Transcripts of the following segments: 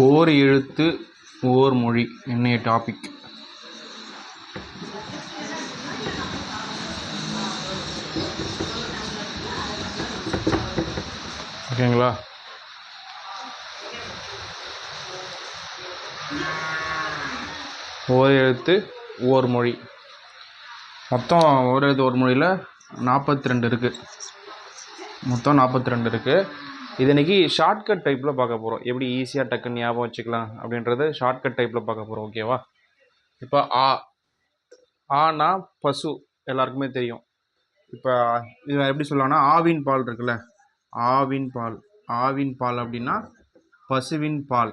ஓர் எழுத்து ஓர் மொழி என்னைய டாபிக் ஓகேங்களா? ஓர் எழுத்து ஓர் மொழி. மொத்தம் ஓர் எழுத்து ஓர் மொழியில் நாற்பத்தி ரெண்டு இருக்குது மொத்தம் நாற்பத்தி ரெண்டு இருக்குது இது இன்றைக்கி ஷார்ட்கட் டைப்பில் பார்க்க போகிறோம் எப்படி ஈஸியாக டக்குன்னு ஞாபகம் வச்சுக்கலாம் அப்படின்றது ஷார்ட்கட் டைப்பில் பார்க்க போகிறோம் ஓகேவா இப்போ ஆ ஆனா பசு எல்லாருக்குமே தெரியும். இப்போ இதை எப்படி சொல்லலாம்னா ஆவின் பால் இருக்குல்ல? ஆவின் பால். ஆவின் பால் அப்படின்னா பசுவின் பால்.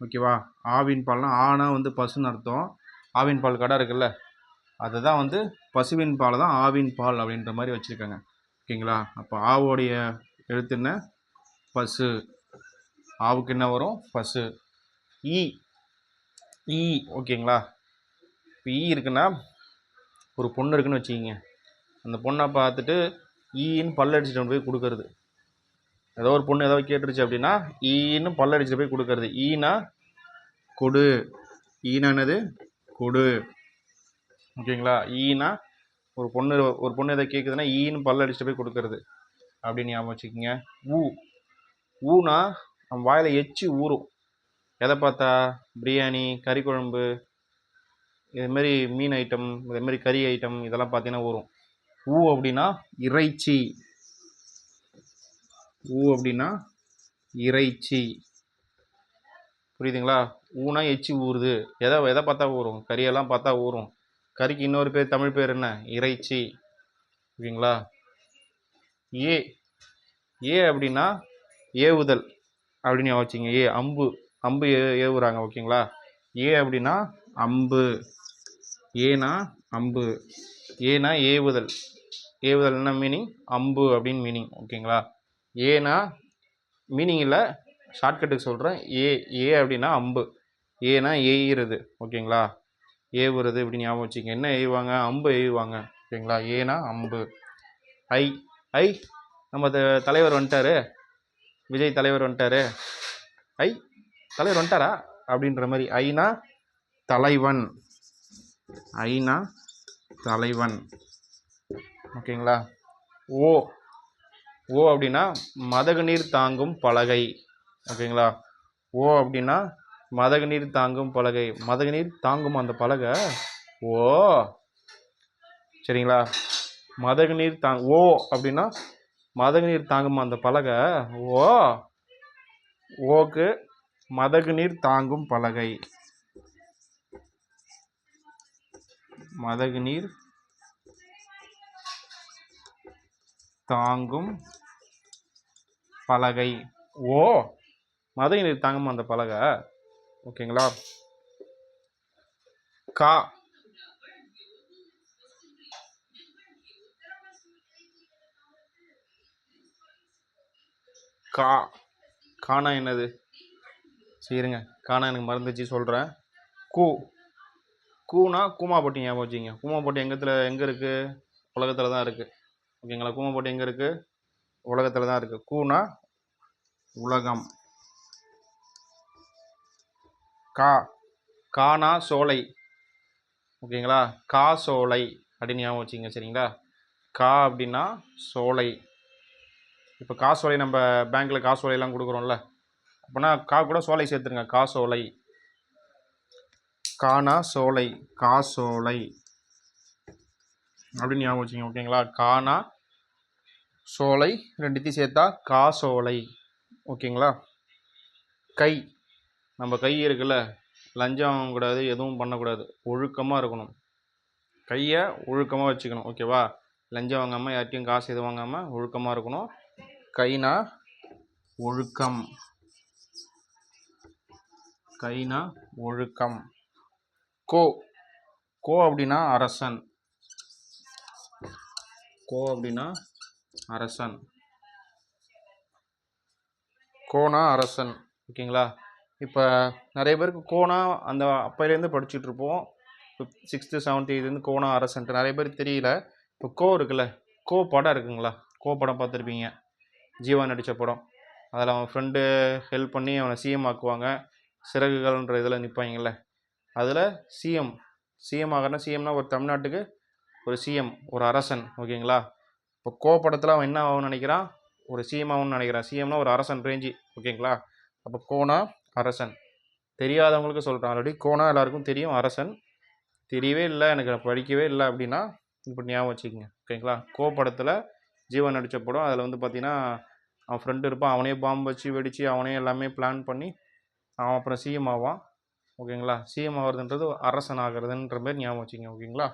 ஓகேவா ஆவின் பால்னா ஆனா வந்து பசுன்னு அர்த்தம். ஆவின் பால் கடை இருக்குல்ல? அதுதான் வந்து பசுவின் பால் தான் ஆவின் பால் அப்படின்ற மாதிரி வச்சுருக்காங்க. ஓகேங்களா? அப்போ ஆவோடைய எழுத்துன்னு பசு. ஆவுக்கு என்ன வரும்? பசு. ஈ. ஈ. ஓகேங்களா? இப்போ ஈ இருக்குன்னா ஒரு பொண்ணு இருக்குன்னு வச்சுக்கிங்க. அந்த பொண்ணை பார்த்துட்டு ஈன்னு பல்லடிச்சிட்டு கொண்டு போய் கொடுக்கறது. ஏதோ ஒரு பொண்ணு ஏதோ கேட்டுருச்சு அப்படின்னா ஈன்னு பல்லடிச்சிட்டு போய் கொடுக்கறது. ஈனா கொடு. ஈனா என்னது? கொடு. ஓகேங்களா? ஈனா ஒரு பொண்ணு ஒரு பொண்ணு எதை கேட்குதுன்னா ஈன்னு பல்லடிச்சிட்டு போய் கொடுக்கறது. அப்படின்னு ஞாபகம் வச்சுக்கோங்க. ஊ. ஊனா நம்ம வாயில் எச்சி ஊறும். எதை பார்த்தா? பிரியாணி கறி குழம்பு இதுமாரி மீன் ஐட்டம் இதுமாரி கறி ஐட்டம் இதெல்லாம் பார்த்தீங்கன்னா ஊறும். ஊ அப்படின்னா இறைச்சி. ஊ அப்படின்னா இறைச்சி. புரியுதுங்களா? ஊனா எச்சி ஊறுது. எதை எதை பார்த்தா ஊறும்? கறியெல்லாம் பார்த்தா ஊறும். கறிக்கு இன்னொரு பேர் தமிழ் பேர் என்ன? இறைச்சி. ஓகேங்களா ஏ. ஏ அப்படின்னா ஏவுதல் அப்படின்னு யோசிச்சிங்க. ஏ அம்பு. அம்பு ஏ ஏவுறாங்க ஓகேங்களா? ஏ அப்படின்னா அம்பு. ஏனா அம்பு. ஏனா ஏவுதல். ஏவுதல் என்ன மீனிங் அம்பு அப்படின்னு மீனிங் ஓகேங்களா? ஏனா மீனிங் இல்லை ஷார்ட்கட்டுக்கு சொல்கிறேன் ஏ ஏ அப்படின்னா அம்பு. ஏனா ஏயிறது ஓகேங்களா? ஏவுறது இப்படி ஞாபகம் வச்சுங்க. என்ன எய்வாங்க அம்பு எய்வாங்க ஓகேங்களா? ஏனா அம்பு. ஐ ஐ நம்ம த- தலைவர் வந்துட்டாரு. விஜய் தலைவர் வந்துட்டாரு. ஐ தலைவர் வந்துட்டாரா? அப்படின்ற மாதிரி. ஐநா தலைவன். ஐநா தலைவன். ஓகேங்களா? ஓ ஓ அப்படின்னா மதகு நீர் தாங்கும் பலகை. ஓகேங்களா? ஓ அப்படின்னா மதகு நீர் தாங்கும் பலகை. மதகு நீர் தாங்கும் அந்த பலகை? ஓ சரிங்களா? மதகு நீர் தாங் ஓ அப்படின்னா மதகு நீர் தாங்கும் அந்த பலகை? ஓ ஓக்கு மதகு நீர் தாங்கும் பலகை. மதகு நீர் தாங்கும் பலகை. ஓ மதகு நீர் தாங்கும் அந்த பலகை? ஓகேங்களா? கா கா கானா என்னது? சரிங்க கானா எனக்கு மறந்துச்சு சொல்கிறேன் கூ. கூனா கூமாப்பட்டி ஞாபகம் வச்சுங்க கூமாப்பட்டி எங்கத்தில் எங்கே இருக்குது உலகத்தில் தான் இருக்குது ஓகேங்களா? கூமாப்பட்டி எங்கே இருக்குது உலகத்தில் தான் இருக்குது கூனா உலகம். கா. கானா சோலை. ஓகேங்களா? கா சோலை அப்படின்னு ஞாபகம் வச்சுங்க சரிங்களா? கா அப்படின்னா சோலை. இப்போ காசோலை நம்ம பேங்க்கில் காசோலையெல்லாம் கொடுக்குறோம்ல. அப்போனா கா கூட சோலை சேர்த்துருங்க. காசோலை. கானா சோலை. காசோலை. அப்படின்னு ஞாபகம் வச்சுங்க ஓகேங்களா கானா சோலை ரெண்டுத்தையும் சேர்த்தா காசோலை ஓகேங்களா கை. நம்ம கை இருக்குல்ல லஞ்சம் வாங்கக்கூடாது எதுவும் பண்ணக்கூடாது. ஒழுக்கமாக இருக்கணும். கையை ஒழுக்கமாக வச்சுக்கணும் ஓகேவா லஞ்சம் வாங்காமல் யார்ட்டையும் காசு எதுவும் வாங்காமல் ஒழுக்கமாக இருக்கணும். கைனா ஒழுக்கம். கைனா ஒழுக்கம். கோ கோ அப்படின்னா அரசன். கோ அப்படின்னா அரசன். கோனா அரசன். ஓகேங்களா? இப்போ நிறைய பேருக்கு கோனா அந்த அப்பையிலேருந்து படிச்சுட்டு இருப்போம். சிக்ஸ்த்து செவன்த்து இதுலேருந்து கோனா அரசன்ட்டு. நிறைய பேருக்கு தெரியல. இப்போ கோ இருக்குல்ல. கோ படம் இருக்குங்களா? கோ படம் பார்த்துருப்பீங்க. ஜீவா நடித்த படம். அதில் அவன் ஃப்ரெண்டு ஹெல்ப் பண்ணி அவனை சிஎம் ஆக்குவாங்க. சிறகுகள்ன்ற இதில் நிற்பாங்கல்ல அதில் சிஎம் சிஎம் ஆகிறனா சிஎம்னா ஒரு தமிழ்நாட்டுக்கு ஒரு சிஎம் ஒரு அரசன் ஓகேங்களா? இப்போ கோ படத்தில் அவன் என்ன ஆகும்னு நினைக்கிறான்? ஒரு சிஎம் ஆகும்னு நினைக்கிறான். சிஎம்னா ஒரு அரசன் ரேஞ்சு ஓகேங்களா? அப்போ கோனா அரசன். தெரியாதவங்களுக்கு சொல்கிறான் ஆல்ரெடி கோனா எல்லாருக்கும் தெரியும். அரசன். தெரியவே இல்லை. எனக்கு படிக்கவே இல்லை அப்படின்னா இப்படி ஞாபகம் வச்சுக்கோங்க. ஓகேங்களா? கோ படத்தில் ஜீவன் நடித்த படம். அதில் வந்து பார்த்திங்கன்னா அவன் ஃப்ரெண்டு இருப்பான். அவனே பாம்பு வச்சு வெடித்து அவனே எல்லாமே பிளான் பண்ணி அவன் அப்புறம் சிஎம் ஆவான். ஓகேங்களா சிஎம் ஆகிறதுன்றது அரசன் ஆகிறதுன்ற மாதிரி ஞாபகம் வச்சுங்க ஓகேங்களா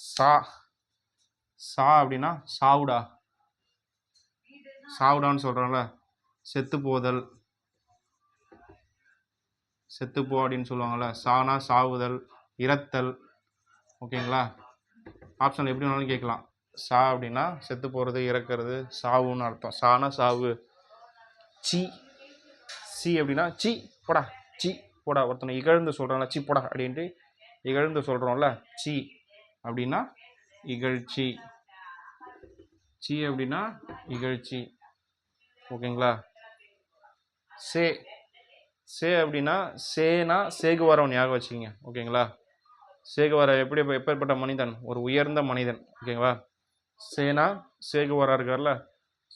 சா சா அப்படின்னா சாவுடா. சாவுடான்னு சொல்கிறோம்ல செத்து போதல். செத்துப்போ அப்படின்னு சொல்லுவாங்கள்ல சானா சாவுதல் இறத்தல் ஓகேங்களா ஆப்ஷன் எப்படி வேணாலும் கேட்கலாம். சா அப்படின்னா செத்து போகிறது இறக்கிறது சாவுன்னு அர்த்தம். சானா சாவு. சி. சி அப்படின்னா சி போடா. சி போடா. ஒருத்தனை இகழ்ந்து சொல்கிறான்ல சி போடா அப்படின்ட்டு இகழ்ந்து சொல்கிறோம்ல சி அப்படின்னா இகழ்ச்சி. சி அப்படின்னா இகழ்ச்சி. ஓகேங்களா? சே. சே அப்படின்னா சேனா சேகுவாரம் ஞாபகம் வச்சுக்கிங்க. ஓகேங்களா? சேகுவாரா எப்படி எப்பேற்பட்ட மனிதன்? ஒரு உயர்ந்த மனிதன். ஓகேங்களா? சேனா சேகுவாரா இருக்கார்ல?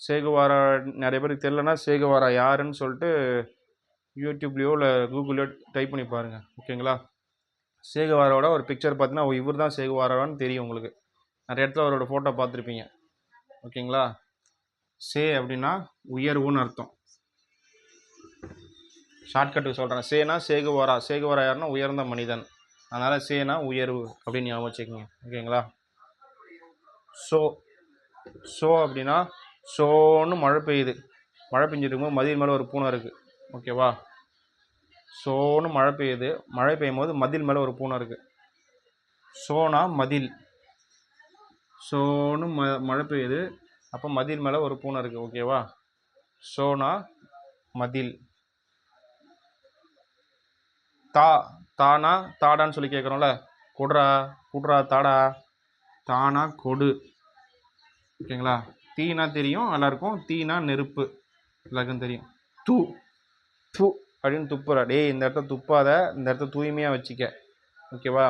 சேகுவாரா நிறைய பேருக்கு தெரிலனா சேகுவாரா யாருன்னு சொல்லிட்டு யூடியூப்லேயோ இல்லை கூகுள்லையோ டைப் பண்ணி பாருங்கள் ஓகேங்களா? சேகுவாராவோட ஒரு பிக்சர் பார்த்தீங்கன்னா இவர் தான் சேகுவாராவான்னு தெரியும் உங்களுக்கு. நிறைய இடத்துல அவரோட ஃபோட்டோ பார்த்துருப்பீங்க. ஓகேங்களா? சே அப்படின்னா உயர்வுன்னு அர்த்தம். ஷார்ட்கட்டுக்கு சொல்கிறேன் சேனா சேகுவாரா. சேகுவாரா யாருன்னா உயர்ந்த மனிதன். அதனால் சேனா உயர்வு அப்படின்னு ஞாபகம் வச்சுக்கோங்க. ஓகேங்களா? ஸோ ஸோ அப்படின்னா ஷோன்னு மழை பெய்யுது. மழை பெஞ்சிட்டு இருக்கும்போது மதில் மேலே ஒரு பூனை இருக்குது ஓகேவா ஷோன்னு மழை பெய்யுது. மழை பெய்யும் போது மதில் மேலே ஒரு பூனை இருக்குது சோனா மதில். சோன்னு ம மழை பெய்யுது. அப்போ மதில் மேலே ஒரு பூனை இருக்குது ஓகேவா சோனா மதில். தா தானா தாடான்னு சொல்லி கேட்குறோம்ல. குட்ரா குட்ரா தாடா. தானா கொடு. ஓகேங்களா? தீனா தெரியும் எல்லாருக்கும் தீனா நெருப்பு. எல்லாருக்கும் தெரியும். தூ தூ அப்படின்னு துப்புறா. டேய் இந்த இடத்த துப்பாத இந்த இடத்த தூய்மையாக வச்சுக்க. ஓகேவா?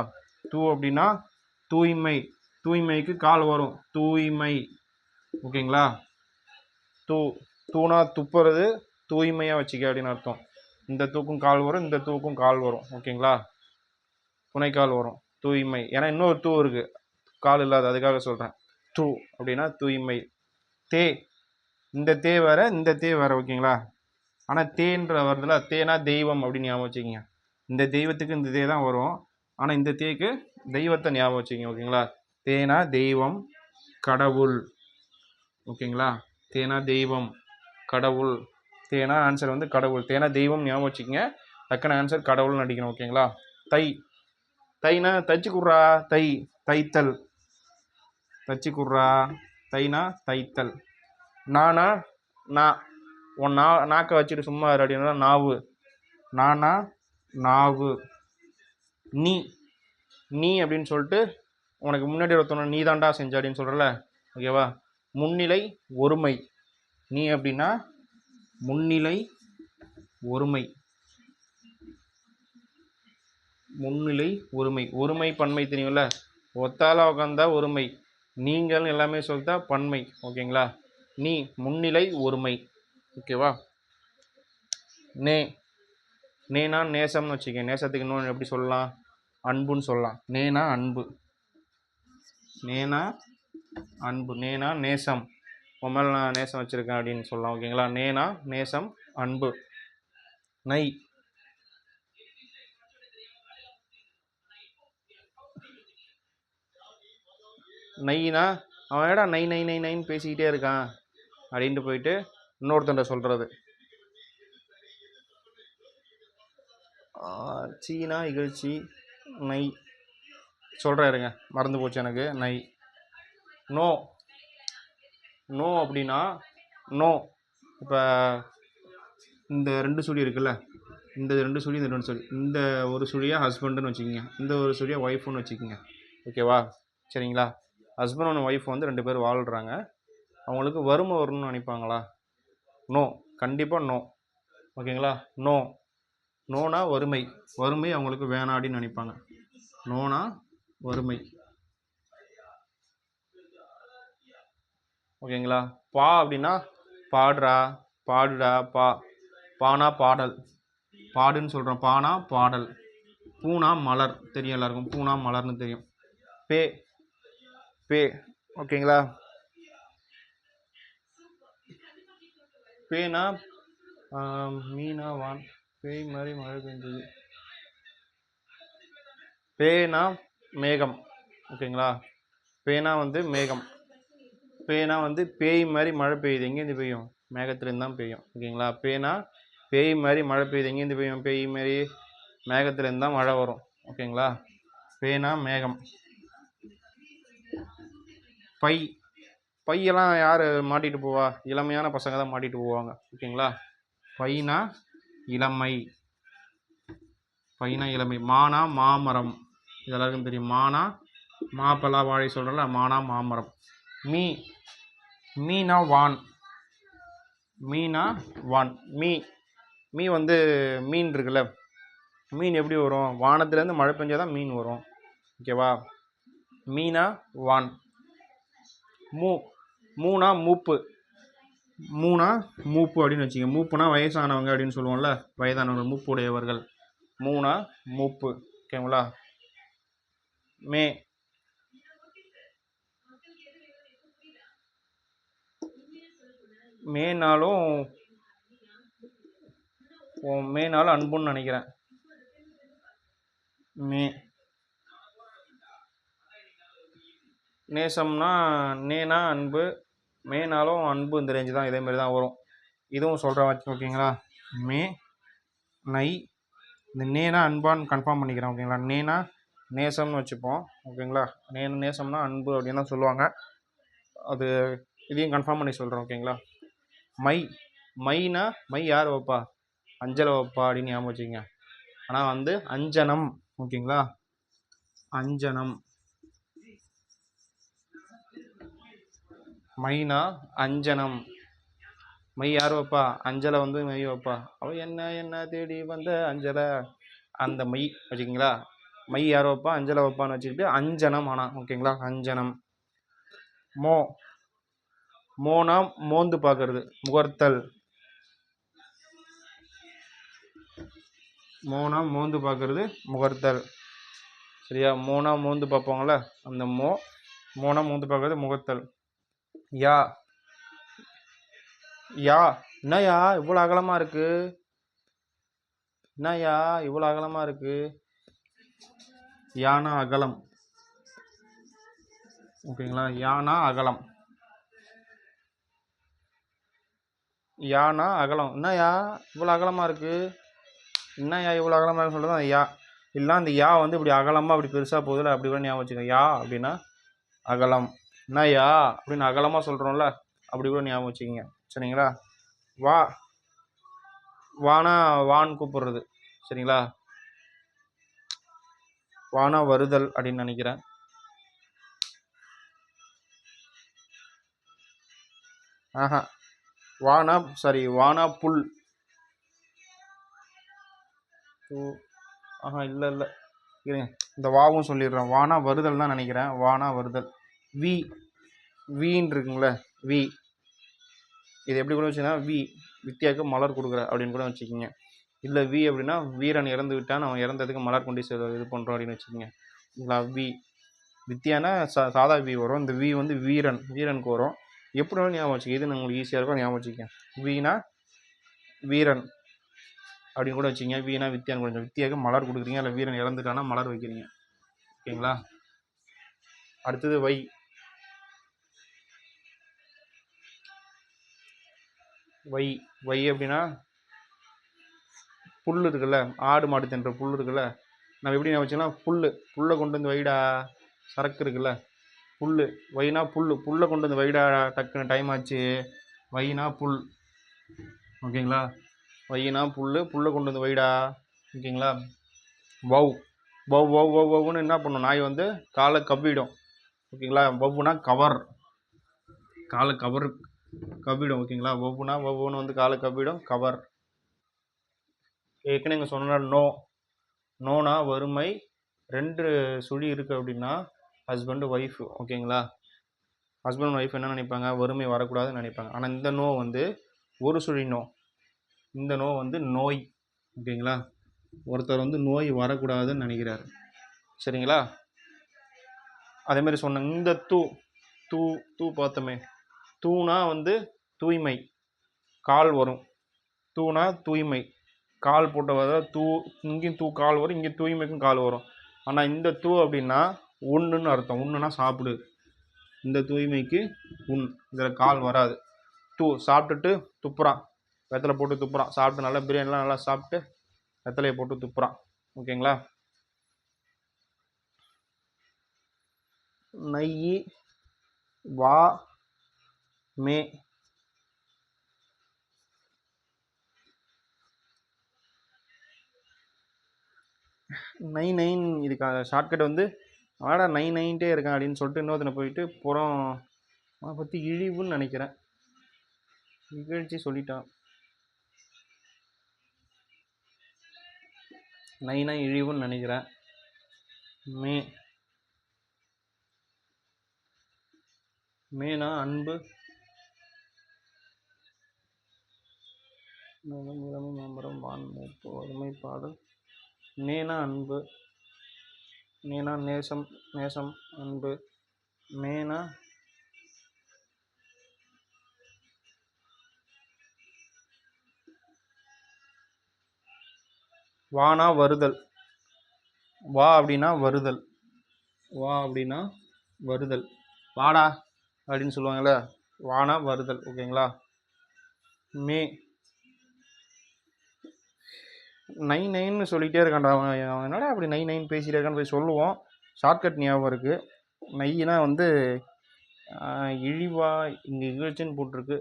தூ அப்படின்னா தூய்மை. தூய்மைக்கு கால் வரும். தூய்மை. ஓகேங்களா? தூ தூணா துப்புறது தூய்மையாக வச்சுக்க அப்படின்னு அர்த்தம். இந்த தூக்கும் கால் வரும் இந்த தூக்கும் கால் வரும். ஓகேங்களா? துணைக்கால் வரும். தூய்மை. ஏன்னா இன்னொரு தூ இருக்குது கால் இல்லாத அதுக்காக சொல்கிறேன் தூ அப்படின்னா தூய்மை. தே. இந்த தே வேற இந்த தே வேற ஓகேங்களா? ஆனால் தேன்ற வருதுல தேனா தெய்வம் அப்படின்னு ஞாபகம் வச்சுக்கிங்க. இந்த தெய்வத்துக்கு இந்த தே தான் வரும். ஆனால் இந்த தேக்கு தெய்வத்தை ஞாபகம் வச்சுக்கிங்க ஓகேங்களா? தேனா தெய்வம் கடவுள். ஓகேங்களா? தேனா தெய்வம் கடவுள். தேனா ஆன்சர் வந்து கடவுள். தேனா தெய்வம் ஞாபகம் வச்சுக்கோங்க. டக்குன்னு ஆன்சர் கடவுள்னு அடிக்கணும் ஓகேங்களா? தை. தைனா தச்சு குட்றா தை தைத்தல். தச்சு குட்றா தைனா தைத்தல். நானா நான் உன் நா நாக்கை வச்சுட்டு சும்மா அப்படின்னா நாவு. நானா நாவு. நீ நீ அப்படின்னு சொல்லிட்டு உனக்கு முன்னாடி ஒருத்தவனை நீ தாண்டா செஞ்ச அப்படின்னு சொல்கிறல ஓகேவா முன்னிலை ஒருமை. நீ அப்படின்னா முன்னிலை ஒருமை. முன்னிலை ஒருமை. ஒருமை பன்மை தெரியும்ல? ஒத்தால உட்காந்தா ஒருமை. நீங்கள் எல்லாமே சொல்லிட்டா பன்மை. ஓகேங்களா? நீ முன்னிலை ஒருமை. ஓகேவா? நே. நேனா நேசம்னு வச்சுக்க. நேசத்துக்கு இன்னொன்று எப்படி சொல்லலாம்? அன்புன்னு சொல்லலாம். நேனா அன்பு. நேனா அன்பு. நேனா நேசம். உன் மேலே நான் நேசம் வச்சுருக்கேன் அப்படின்னு சொல்லலாம். ஓகேங்களா? நேனா நேசம் அன்பு. நை. நைனா அவன் ஏடா நை நை நை நைன்னு பேசிக்கிட்டே இருக்கான் அப்படின்ட்டு போயிட்டு இன்னொருத்தன்ட்ட சொல்கிறது சீனா இகழ்ச்சி நை சொல்கிறேன் இருங்க மறந்து போச்சு எனக்கு நை நோ. நோ அப்படின்னா நோ. இப்போ இந்த ரெண்டு சுழி இருக்குல்ல இந்த ரெண்டு சுழி இந்த ரெண்டு சுழி. இந்த ஒரு சுழியாக ஹஸ்பண்டுன்னு வச்சுக்கோங்க. இந்த ஒரு சுழியாக ஒய்ஃபுன்னு வச்சுக்கோங்க. ஓகேவா சரிங்களா? ஹஸ்பண்ட் அண்ட் ஒய்ஃப் வந்து ரெண்டு பேர் வாழ்கிறாங்க அவங்களுக்கு வறுமை வரணும்னு நினைப்பாங்களா? நோ கண்டிப்பாக நோ ஓகேங்களா நோ நோனா வறுமை. வறுமை அவங்களுக்கு வேணாடின்னு அப்படின்னு நினைப்பாங்க நோனா வறுமை. ஓகேங்களா பா அப்படின்னா பாடுறா பாடுடா பா. பானா பாடல். பாடுன்னு சொல்கிறோம் பானா பாடல். பூனா மலர். தெரியும் எல்லாருக்கும். பூனா மலர்னு தெரியும். பே. பே ஓகேங்களா பேனா மீனா வான் பேய் மாதிரி மழை பெஞ்சது பேனா மேகம். ஓகேங்களா பேனா வந்து மேகம். பேனா வந்து பேய் மாதிரி மழை பெய்யுது. எங்கேருந்து பெய்யும்? மேகத்துலேருந்து தான் பெய்யும். ஓகேங்களா பேனா பேய் மாதிரி மழை பெய்யுது. எங்கேருந்து பெய்யும்? பேய் மாதிரி மேகத்துலேருந்து தான் மழை வரும். ஓகேங்களா பேனா மேகம். பை பையெல்லாம் யார் மாட்டிட்டு போவா? இளமையான பசங்க தான் மாட்டிட்டு போவாங்க. ஓகேங்களா? பைனா இளமை. பைனா இளமை. மானா மாமரம். இது எல்லாருக்கும் தெரியும். மானா மாப்பலா வாழை சொல்கிறல மானா மாமரம். மீ மீனா வான். மீனா வான். மீ மீ வந்து மீன் இருக்குல்ல. மீன் எப்படி வரும்? வானத்துலேருந்து மழை பெஞ்சால் தான் மீன் வரும். ஓகேவா? மீனா வான். மூ மூணா மூப்பு. மூணா மூப்பு அப்படின்னு வச்சுங்க மூப்புனா வயசானவங்க அப்படின்னு சொல்லுவோம்ல. வயதானவர்கள் மூப்புடையவர்கள். மூணா மூப்பு. ஓகேங்களா? மே. மேனாலும் மேனாலும் அன்புன்னு நினைக்கிறேன். மே. நேசம்னா நேனா அன்பு மேனாலும் அன்பு இந்த ரேஞ்சு தான் இதேமாரி தான் வரும். இதுவும் சொல்கிற வச்சு ஓகேங்களா? மே நை இந்த நேனா அன்பான்னு கன்ஃபார்ம் பண்ணிக்கிறேன் ஓகேங்களா? நேனா நேசம்னு வச்சுப்போம் ஓகேங்களா? நே நேசம்னா அன்பு அப்படின்னு தான் சொல்லுவாங்க. அது இதையும் கன்ஃபார்ம் பண்ணி சொல்கிறேன் ஓகேங்களா? மை மைனா மை யார் வைப்பா? அஞ்சலை வைப்பா அப்படின்னு ஞாபகம் வச்சுக்கோங்க. ஆனால் வந்து அஞ்சனம் ஓகேங்களா? அஞ்சனம். மைனா அஞ்சனம். மை யார் வைப்பா அஞ்சலை வந்து மை வைப்பா அவள் என்ன என்ன தேடி வந்த அஞ்சலை? அந்த மை வச்சுக்கிங்களா? மை யார் வைப்பா அஞ்சலை வைப்பான்னு வச்சுக்கிட்டு அஞ்சனம் ஆனால் ஓகேங்களா? அஞ்சனம். மோ. மோனா மோந்து பார்க்கறது முகர்த்தல். மோனா மோந்து பார்க்கறது முகர்த்தல். சரியா? மோனா மோந்து பார்ப்பாங்கள அந்த மோ மோனா மோந்து பார்க்கறது முகர்த்தல். யா. யா. என்னயா இவ்வளோ அகலமாக இருக்கு? என்னயா இவ்வளோ அகலமாக இருக்கு? யானா அகலம். ஓகேங்களா? யானா அகலம். யானா அகலம். என்னயா இவ்வளோ அகலமாக இருக்கு? என்னயா இவ்வளோ அகலமாக இருக்குன்னு சொல்கிறது அந்த யா. இல்லை அந்த யா வந்து இப்படி அகலமாக அப்படி பெருசாக போகுதுல அப்படி கூட ஞாபகம் வச்சுக்கோங்க. யா அப்படின்னா அகலம். என்னயா அப்படின்னு அகலமாக சொல்கிறோம்ல அப்படி கூட ஞாபகம் வச்சுக்கிங்க. சரிங்களா? வா. வானா வான் கூப்பிடுறது. சரிங்களா? வானா வருதல் அப்படின்னு நினைக்கிறேன். ஆஹா. வானா சாரி வானா புல். ஓ. ஆஹா இல்லை இல்லை. இருங்க. இந்த வாவும் சொல்லிடுறேன். வானா வருதல் தான் நினைக்கிறேன். வானா வருதல். வி வீன் இருக்குங்களே வி. இது எப்படி கூட வச்சுன்னா வி. வித்தியாக்கு மலர் கொடுக்குற அப்படின்னு கூட வச்சுக்கிங்க. இல்லை வி அப்படின்னா வீரன் இறந்து விட்டான் அவன் இறந்ததுக்கு மலர் கொண்டு இது பண்ணுறோம் அப்படின்னு வச்சுக்கோங்க. இல்லை வி. வித்தியானா சா சாதா வி வரும். இந்த வி வந்து வீரன் வீரனுக்கு வரும். எப்படி வேணாலும் ஞாபகம் வச்சுக்க இது உங்களுக்கு ஈஸியாக இருக்கும் ஞாபகம் வச்சுக்கங்க. வீணா வீரன் அப்படின்னு கூட வச்சுங்க வீணா வித்தியான் கொஞ்சம் வித்தியாவுக்கு வித்தியாக்கு மலர் கொடுக்குறீங்க இல்லை வீரன் இறந்துட்டானா மலர் வைக்கிறீங்க. ஓகேங்களா? அடுத்தது வை. வை வை அப்படின்னா புல் இருக்குல்ல ஆடு மாடு தின்ற புல் இருக்குல்ல நம்ம எப்படி ஞாபகம் வச்சுக்கலாம் புல் புல்லை கொண்டு வந்து வைடா சரக்கு இருக்குல்ல புல் வைனா புல் புல்லை கொண்டு வந்து வைடா டக்குன்னு டைம் ஆச்சு வைனா புல். ஓகேங்களா? வைனா புல் புல்லை கொண்டு வந்து வைடா ஓகேங்களா? வவ் வவ் வவ் வவ் வவ்னு என்ன பண்ணும்? நாய் வந்து காலை கவ்விடும். ஓகேங்களா? வவ்வுனா கவர் காலை கவர் கவ்விடும் ஓகேங்களா? ஒவ்வொன்றா ஒவ்வொன்று வந்து காலை கவ்விடும் கவர். ஏற்கனவே இங்கே சொன்ன நோ. நோனா வறுமை ரெண்டு சுழி இருக்குது அப்படின்னா ஹஸ்பண்டு ஒய்ஃப் ஓகேங்களா? ஹஸ்பண்ட் ஒய்ஃப் என்ன நினைப்பாங்க? வறுமை வரக்கூடாதுன்னு நினைப்பாங்க. ஆனால் இந்த நோ வந்து ஒரு சுழி நோ. இந்த நோ வந்து நோய் ஓகேங்களா? ஒருத்தர் வந்து நோய் வரக்கூடாதுன்னு நினைக்கிறார். சரிங்களா? அதேமாரி மாதிரி சொன்னேன் இந்த தூ தூ தூ பார்த்தோமே. தூணா வந்து தூய்மை. கால் வரும். தூணா தூய்மை. கால் போட்ட தூ இங்கேயும் தூ கால் வரும். இங்கே தூய்மைக்கும் கால் வரும். ஆனால் இந்த தூ அப்படின்னா உண்ணுன்னு அர்த்தம். உண்ணுனா சாப்பிடு. இந்த தூய்மைக்கு உண். இதில் கால் வராது. தூ சாப்பிட்டுட்டு துப்புறான். வெத்தலை போட்டு துப்புறான். சாப்பிட்டு நல்லா பிரியாணிலாம் நல்லா சாப்பிட்டு வெத்தலையை போட்டு துப்புறான். ஓகேங்களா? நெய் வா மே நைன் நைன் இதுக்காக. ஷார்ட்கட் வந்து ஆடா நைன் நைன்ட்டே இருக்கான் அப்படின்னு சொல்லிட்டு இன்னொருத்தனை போயிட்டு புறம் அதை பற்றி இழிவுன்னு நினைக்கிறேன். நிகழ்ச்சி சொல்லிட்டான். நைனா இழிவுன்னு நினைக்கிறேன். மே மேனா அன்பு. மேலும் இளமை மாமரம் வான் மூப்பு ஒருமைப்பாடல் மேனா அன்பு நீனா நேசம் நேசம் அன்பு மேனா வானா வருதல். வா அப்படின்னா வருதல். வா அப்படின்னா வருதல். வாடா அப்படின்னு சொல்லுவாங்கள்ல வானா வருதல். ஓகேங்களா? மே நைன் நைன்னு சொல்லிகிட்டே இருக்கான்டா அவன். அவன் என்னடா அப்படி நைன் நைன் பேசிகிட்டே இருக்கான்னு போய் சொல்லுவோம் ஷார்ட்கட் ஞாபகம் இருக்குது நெய்னா வந்து இழிவா இங்கே இகழ்ச்சின்னு போட்டிருக்கு.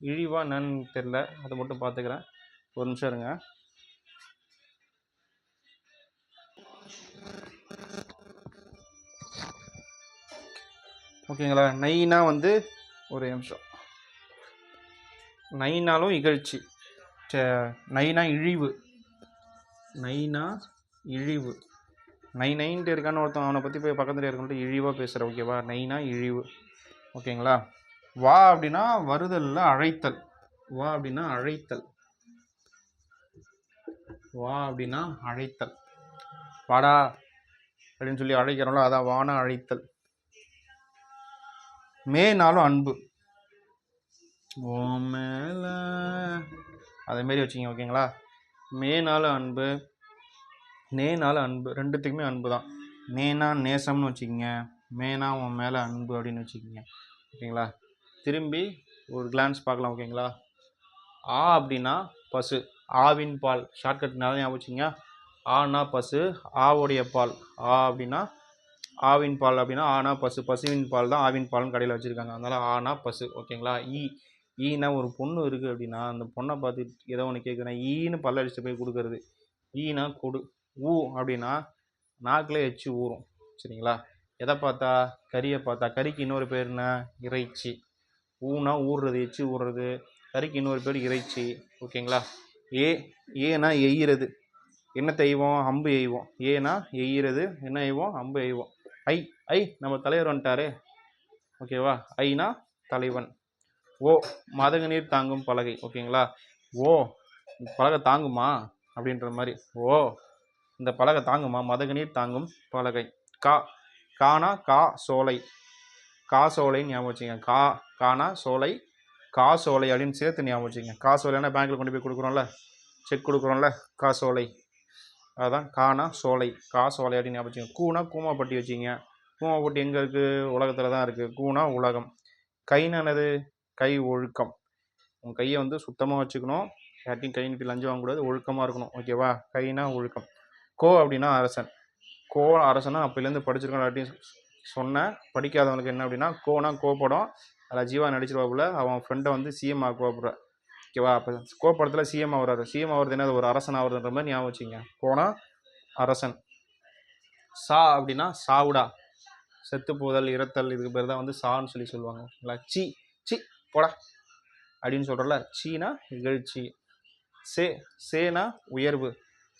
இழிவா என்னன்னு தெரில அதை மட்டும் பார்த்துக்கிறேன். ஒரு நிமிஷம் இருங்க. ஓகேங்களா? நைனா வந்து ஒரு நிமிஷம். நைனாலும் இகழ்ச்சி. நைனா இழிவு. நைனா இழிவு. நை நைன்ட்டு இருக்கான்னு ஒருத்தன் அவனை பற்றி போய் பக்கத்தில் இருக்கணும் இழிவாக பேசுகிற ஓகேவா நைனா இழிவு. ஓகேங்களா வா அப்படின்னா வருதல்ல அழைத்தல். வா அப்படின்னா அழைத்தல். வா அப்படின்னா அழைத்தல். வாடா அப்படின்னு சொல்லி அழைக்கிறோம்ல அதான் வானா அழைத்தல். மேனாலும் அன்பு. ஓ மேல அதே மாதிரி வச்சுங்க ஓகேங்களா மேனால அன்பு நேனாலும் அன்பு ரெண்டுத்துக்குமே அன்பு தான். நேனா நேசம்னு வச்சுக்கோங்க. மேனா உன் மேலே அன்பு அப்படின்னு வச்சுக்கோங்க. ஓகேங்களா? திரும்பி ஒரு கிளான்ஸ் பார்க்கலாம் ஓகேங்களா? ஆ அப்படின்னா பசு. ஆவின் பால். ஷார்ட்கட்னால ஞாபகம் வச்சுங்க ஆனா பசு ஆவுடைய பால். ஆ அப்படின்னா ஆவின் பால் அப்படின்னா ஆனா பசு. பசுவின் பால் தான் ஆவின் பால்னு கடையில் வச்சுருக்காங்க. அதனால் ஆனா பசு. ஓகேங்களா? ஈ ஈனா ஒரு பொண்ணு இருக்குது அப்படின்னா அந்த பொண்ணை பார்த்துட்டு ஏதோ ஒன்று கேட்குறேன் ஈன்னு பல்ல அடிச்சுட்டு போய் கொடுக்கறது. ஈனா கொடு. ஊ அப்படின்னா நாக்கில் எச்சு ஊறும். சரிங்களா? எதை பார்த்தா? கறியை பார்த்தா. கறிக்கு இன்னொரு பேர் என்ன? இறைச்சி. ஊனா ஊறுறது எச்சு ஊறுறது. கறிக்கு இன்னொரு பேர் இறைச்சி. ஓகேங்களா? ஏ ஏனா எய்கிறது என்ன தெய்வம்? அம்பு எய்வோம். ஏனா எய்கிறது என்ன எய்வோம்? அம்பு எய்வோம். ஐ ஐ நம்ம தலைவர் வந்துட்டாரு. ஓகேவா? ஐனா தலைவன். ஓ மதகு நீர் தாங்கும் பலகை ஓகேங்களா? ஓ பலகை தாங்குமா? அப்படின்ற மாதிரி. ஓ இந்த பலகை தாங்குமா? மதகு நீர் தாங்கும் பலகை. கா கானா கா சோலை. கா சோலைன்னு ஞாபகம் வச்சுங்க கா கானா சோலை கா சோலை அப்படின்னு சேர்த்து ஞாபகம் வச்சுங்க கா சோலைன்னா பேங்க்கில் கொண்டு போய் கொடுக்குறோம்ல? செக் கொடுக்குறோம்ல? கா சோலை. அதுதான் கானா சோலை. கா சோலை அப்படின்னு ஞாபகம் வச்சுங்க கூனா கூமாப்பட்டி வச்சுங்க கூமாப்பட்டி எங்கே இருக்குது உலகத்தில் தான் இருக்குது கூனா உலகம். கைனானது கை ஒழுக்கம். உங்கள் கையை வந்து சுத்தமாக வச்சுக்கணும். யார்ட்டையும் கை நீட்டி லஞ்சம் வாங்கக்கூடாது. ஒழுக்கமாக இருக்கணும். ஓகேவா கைனா ஒழுக்கம். கோ அப்படின்னா அரசன். கோ அரசனா அப்போலேருந்து படிச்சிருக்கோம் எல்லாத்தையும் சொன்னேன். படிக்காதவனுக்கு என்ன அப்படின்னா கோனா கோப்படம் அதில் ஜீவா நடிச்சிருவாப்புல. அவன் ஃப்ரெண்டை வந்து சிஎம் ஆக்குவாப்புல. ஓகேவா அப்போ கோ படத்தில் சிஎம் ஆகுறாரு. சிஎம் ஆகுறது என்னது? ஒரு அரசன் ஆகுறதுன்ற மாதிரி ஞாபகம் வச்சுங்க கோனா அரசன். சா அப்படின்னா சாவுடா. செத்து போதல் இறத்தல் இதுக்கு பேர் தான் வந்து சான்னு சொல்லி சொல்லுவாங்க. ஓகேங்களா சி சி. போடா அப்படின்னு சொல்கிறல சீனா இகழ்ச்சி சே சேனா உயர்வு.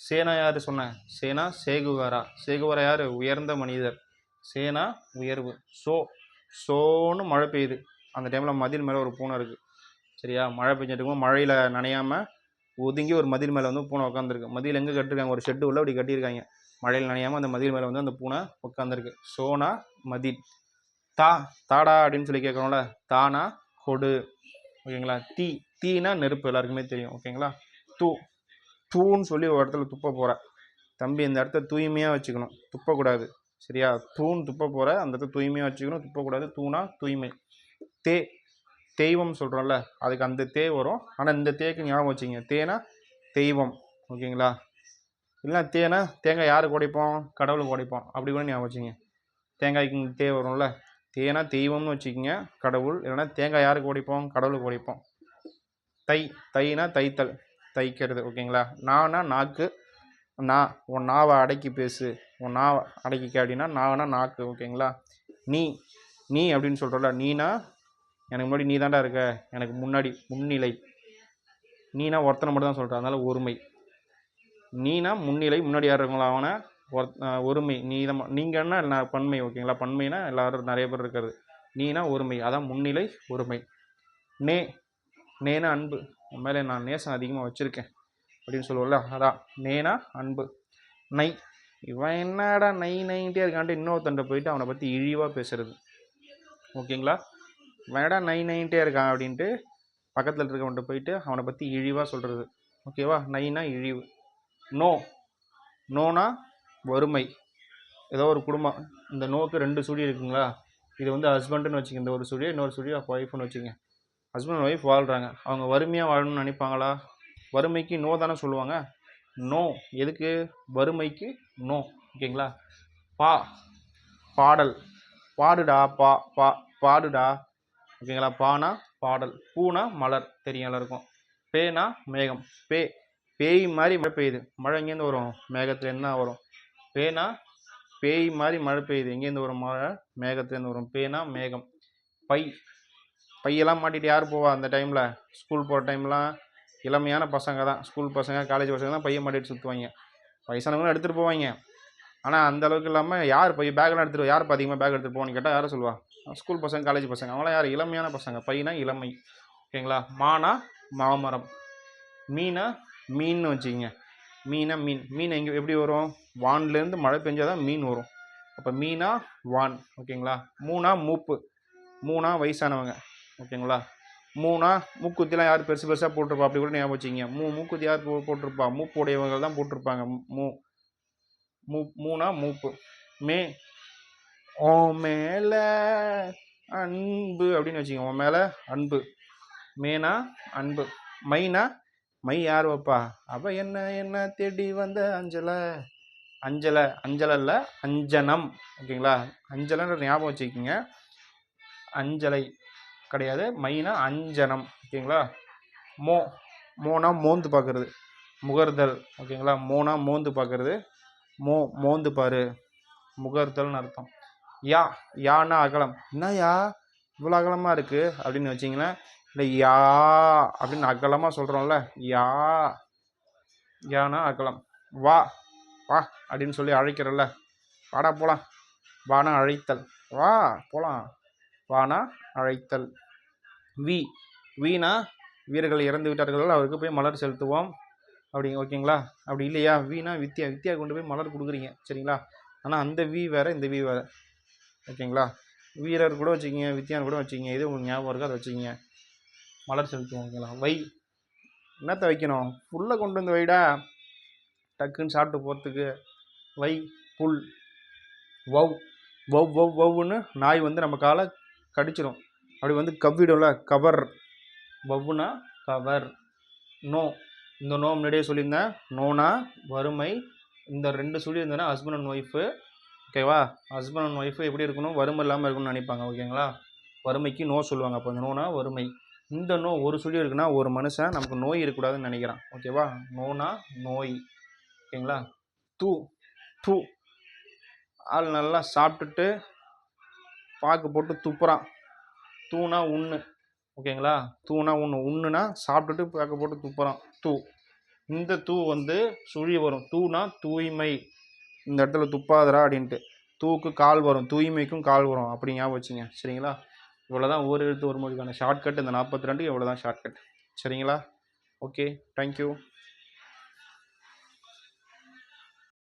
சேனா யார் சொன்னேன்? சேனா சேகுவாரா சேகுவாரா யார்? உயர்ந்த மனிதர். சேனா உயர்வு. சோ சோன்னு மழை பெய்யுது. அந்த டைமில் மதில் மேலே ஒரு பூனை இருக்குது சரியா? மழை பெஞ்சிட்டு மழையில் நனையாமல் ஒதுங்கி ஒரு மதில் மேலே வந்து பூனை உட்காந்துருக்கு மதில் எங்கே கட்டிருக்காங்க? ஒரு ஷெட்டு உள்ள அப்படி கட்டியிருக்காங்க. மழையில் நனையாமல் அந்த மதில் மேலே வந்து அந்த பூனை உட்காந்துருக்கு சோனா மதில். தா தாடா அப்படின்னு சொல்லி கேட்குறோம்ல. தானா கொடு. ஓகேங்களா? தீ தீனா நெருப்பு எல்லாருக்குமே தெரியும். ஓகேங்களா? தூ தூன்னு சொல்லி ஒரு இடத்துல துப்ப போகிற தம்பி இந்த இடத்த தூய்மையாக வச்சுக்கணும். துப்பக்கூடாது. சரியா? தூண் துப்ப போகிற அந்த இடத்த தூய்மையாக வச்சுக்கணும். துப்பக்கூடாது. தூணா தூய்மை. தே தெய்வம் சொல்கிறோம்ல அதுக்கு அந்த தே வரும். ஆனால் இந்த தேக்கு ஞாபகம் வச்சுங்க தேனா தெய்வம். ஓகேங்களா? இல்லைனா தேனா தேங்காய் யாருக்கு உடைப்போம்? கடவுளுக்கு உடைப்போம். அப்படி கூட ஞாபகம் வச்சுங்க தேங்காய்க்கு தே வரும்ல. தேனா தெய்வம்னு வச்சுக்கோங்க கடவுள். இல்லைன்னா தேங்காய் யாருக்கு ஓடிப்போம் கடவுளுக்கு ஓடிப்போம் தை தைனா தைத்தல். தைக்கிறது ஓகேங்களா? நானா நாக்கு நான் உன் நாவை அடக்கி பேசு. உன் நாவை அடக்கிக்க அப்படின்னா நாவனா நாக்கு ஓகேங்களா? நீ நீ அப்படின்னு சொல்கிறல நீனா எனக்கு முன்னாடி நீ தாண்டா இருக்க. எனக்கு முன்னாடி முன்னிலை. நீனா ஒருத்தனை மட்டும் தான் சொல்கிறேன் அதனால் ஒருமை. நீனா முன்னிலை முன்னாடி யார் இருக்காங்களோ அவனை ஒரு ஒருமை. நீ தான் நீங்கன்னா நான் பன்மை ஓகேங்களா? பன்மைனா எல்லாரும் நிறைய பேர் இருக்கிறது. நீனா ஒருமை. அதான் முன்னிலை ஒருமை. நே நேனா அன்பு. உன் மேலே நான் நேசம் அதிகமாக வச்சுருக்கேன் அப்படின்னு சொல்லுவோம்ல அதான். நேனா அன்பு. நை. இவன் என்னடா நை நைன்ட்டே இருக்கான்ட்டு இன்னொருத்தன்ட்ட போயிட்டு அவனை பற்றி இழிவாக பேசுறது. ஓகேங்களா? வேடா நை நைன்ட்டே இருக்கான் அப்படின்ட்டு பக்கத்தில் இருக்கவன்ட்ட போயிட்டு அவனை பற்றி இழிவாக சொல்கிறது ஓகேவா? நைனா இழிவு. நோ. நோனா வறுமை. ஏதோ ஒரு குடும்பம். இந்த நோக்கு ரெண்டு சுழி இருக்குங்களா? இது வந்து ஹஸ்பண்டுன்னு வச்சுங்க. இந்த ஒரு சுழி இன்னொரு சுழி ஒய்ஃப்னு வச்சுங்க. ஹஸ்பண்ட் ஒய்ஃப் வாழ்கிறாங்க அவங்க வறுமையாக வாழணும்னு நினைப்பாங்களா? வறுமைக்கு நோ தானே சொல்லுவாங்க. நோ எதுக்கு? வறுமைக்கு நோ ஓகேங்களா? பா. பாடல். பாடுடா பா. பா. பாடுடா. ஓகேங்களா? பானா பாடல். பூனா மலர். தெரியும் எல்லாருக்கும். பேனா மேகம். பே. பேய் மாதிரி மழை பெய்யுது. மழை எங்கேருந்து வரும்? மேகத்துலேருந்து என்ன வரும். பேனா பேய் மாதிரி மழை பெய்யுது. எங்கேருந்து வரும் மழை? மேகத்துலேருந்து வரும் பேனா மேகம். பை. பையெல்லாம் மாட்டிட்டு யார் போவா அந்த டைமில் ஸ்கூல் போகிற டைம்லாம் இளமையான பசங்க தான் ஸ்கூல் பசங்க காலேஜ் பசங்க தான் பையன் மாட்டிட்டு சுற்றுவாங்க வயசானவங்களும் எடுத்துகிட்டு போவாங்க. ஆனால் அந்த அளவுக்கு இல்லாமல் யார் பை? பேக்லாம் எடுத்துகிட்டு யார் இப்போ அதிகமாக பேக் எடுத்துகிட்டு போவான்னு கேட்டால் யாரும் சொல்லுவா. ஸ்கூல் பசங்க காலேஜ் பசங்க அவங்களாம் யார்? இளமையான பசங்க. பையனா இளமை. ஓகேங்களா? மானா மாமரம். மீனா மீன் வச்சுக்கிங்க. மீனா மீன். மீன் எங்கே எப்படி வரும்? வான்லேருந்து மழை பெஞ்சால் தான் மீன் வரும். அப்போ மீனா வான் ஓகேங்களா? மூணா மூப்பு. மூணா வயசானவங்க ஓகேங்களா? மூணா மூக்குத்திலாம் யார் பெருசு பெருசாக போட்டிருப்பா? அப்படி கூட ஞாபகம் வச்சுங்க மூ மூக்குத்தி யார் போ போட்டிருப்பா? மூப்பு தான் போட்டிருப்பாங்க. மூ மூ மூணா மூப்பு. மே ஓ மேலே அன்பு அப்படின்னு வச்சுக்கோங்க. உன் மேலே அன்பு. மேனா அன்பு. மைனா மை யார் வைப்பா? அப்போ என்ன என்ன தேடி வந்த அஞ்சலை? அஞ்சலை அஞ்சலல்ல அஞ்சனம். ஓகேங்களா? அஞ்சலைன்ற ஞாபகம் வச்சுக்கிங்க. அஞ்சலை கிடையாது. மைனா அஞ்சனம். ஓகேங்களா? மோ மோனா மோந்து பார்க்குறது முகர்தல். ஓகேங்களா? மோனா மோந்து பார்க்குறது மோ மோந்து பாரு. முகர்தல்னு அர்த்தம். யா யானா அகலம். என்ன யா? இவ்வளோ அகலமாக இருக்குது அப்படின்னு வச்சிங்களேன். இல்லை யா அப்படின்னு அகலமாக சொல்கிறோம்ல யா யானா அகலம். வா. வா அப்படின்னு சொல்லி அழைக்கிறல்ல. வாடா போகலாம் வானா அழைத்தல். வா போகலாம் வானா அழைத்தல். வி வீணா வீரர்கள் இறந்து விட்டார்கள் அவருக்கு போய் மலர் செலுத்துவோம். அப்படி ஓகேங்களா? அப்படி இல்லையா? வீணா வித்யா வித்தியா கொண்டு போய் மலர் கொடுக்குறீங்க. சரிங்களா? ஆனால் அந்த வி வேறு இந்த வி வேறு. ஓகேங்களா? வீரர் கூட வச்சுக்கிங்க வித்யான்னு கூட வச்சுக்கிங்க. இது உங்களுக்கு ஞாபகம் இருக்கோ அதை வச்சுக்கிங்க. மலர் செலுத்துவோம் ஓகேங்களா? வை. என்னத்தை வைக்கணும்? ஃபுல்லாக கொண்டு வந்து வைடா. டக்குன்னு சாப்பிட்டு போகிறதுக்கு வை புல். வவ் வவ் வவ் வவ்வுன்னு நாய் வந்து நம்ம காலை கடிச்சிடும் அப்படி வந்து கவ்விடும்ல கவர். வவ்வுனா கவர். நோ. இந்த நோ முன்னாடியே சொல்லியிருந்தேன். நோனா வறுமை. இந்த ரெண்டு சொல்லியிருந்தேன்னா ஹஸ்பண்ட் அண்ட் ஒய்ஃபு ஓகேவா ஹஸ்பண்ட் அண்ட் ஒய்ஃபு எப்படி இருக்கணும்? வறுமை இல்லாமல் இருக்கணும்னு நினைப்பாங்க ஓகேங்களா வறுமைக்கு நோ சொல்லுவாங்க அப்போ இந்த நோனா வறுமை. இந்த நோ ஒரு சொல்லி இருக்குன்னா ஒரு மனுஷன் நமக்கு நோய் இருக்கக்கூடாதுன்னு நினைக்கிறான் ஓகேவா நோனா நோய். ஓகேங்களா? தூ தூ. ஆள் நல்லா சாப்பிட்டுட்டு பாக்கு போட்டு துப்புறான். தூணா உண்ணு. ஓகேங்களா? தூணா ஒன்று உண்ணுனா சாப்பிட்டுட்டு பாக்கு போட்டு துப்புறான். தூ. இந்த தூ வந்து சுழி வரும். தூணா தூய்மை. இந்த இடத்துல துப்பாதரா அப்படின்ட்டு. தூக்கு கால் வரும். தூய்மைக்கும் கால் வரும். அப்படி ஞாபகம் வச்சுங்க. சரிங்களா? இவ்வளோ தான் ஒரு எழுத்து ஒரு மொழிக்கான ஷார்ட்கட் இந்த நாற்பத்தி ரெண்டு இவ்வளோ தான் ஷார்ட்கட் சரிங்களா? ஓகே. தேங்க்யூ